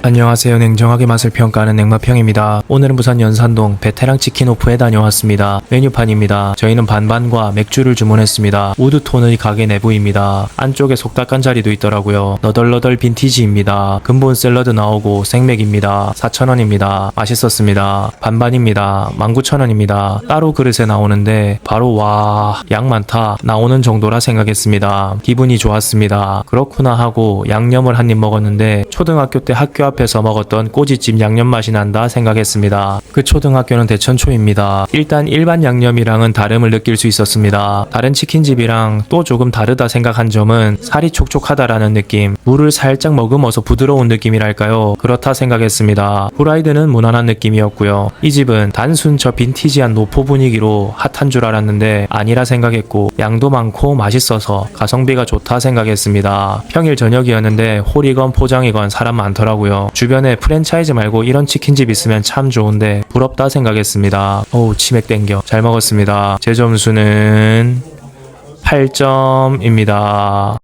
안녕하세요. 냉정하게 맛을 평가하는 냉마평입니다. 오늘은 부산 연산동 베테랑 치킨 오프에 다녀왔습니다. 메뉴판입니다. 저희는 반반과 맥주를 주문했습니다. 우드톤의 가게 내부입니다. 안쪽에 속닥간 자리도 있더라고요. 너덜너덜 빈티지입니다. 근본 샐러드 나오고 생맥입니다. 4,000원입니다. 맛있었습니다. 반반입니다. 19,000원입니다. 따로 그릇에 나오는데 바로 와, 양 많다. 나오는 정도라 생각했습니다. 기분이 좋았습니다. 그렇구나 하고 양념을 한 입 먹었는데 초등학교 때 학교 앞에서 먹었던 꼬지집 양념 맛이 난다 생각했습니다. 그 초등학교는 대천초입니다. 일단 일반 양념이랑은 다름을 느낄 수 있었습니다. 다른 치킨집이랑 또 조금 다르다 생각한 점은 살이 촉촉하다라는 느낌, 물을 살짝 머금어서 부드러운 느낌이랄까요? 그렇다 생각했습니다. 후라이드는 무난한 느낌이었고요. 이 집은 단순 저 빈티지한 노포 분위기로 핫한 줄 알았는데 아니라 생각했고 양도 많고 맛있어서 가성비가 좋다 생각했습니다. 평일 저녁이었는데 홀이건 포장이건 사람 많더라고 요. 주변에 프랜차이즈 말고 이런 치킨집 있으면 참 좋은데 부럽다 생각했습니다. 어우 치맥 땡겨. 잘 먹었습니다. 제 점수는 8점입니다.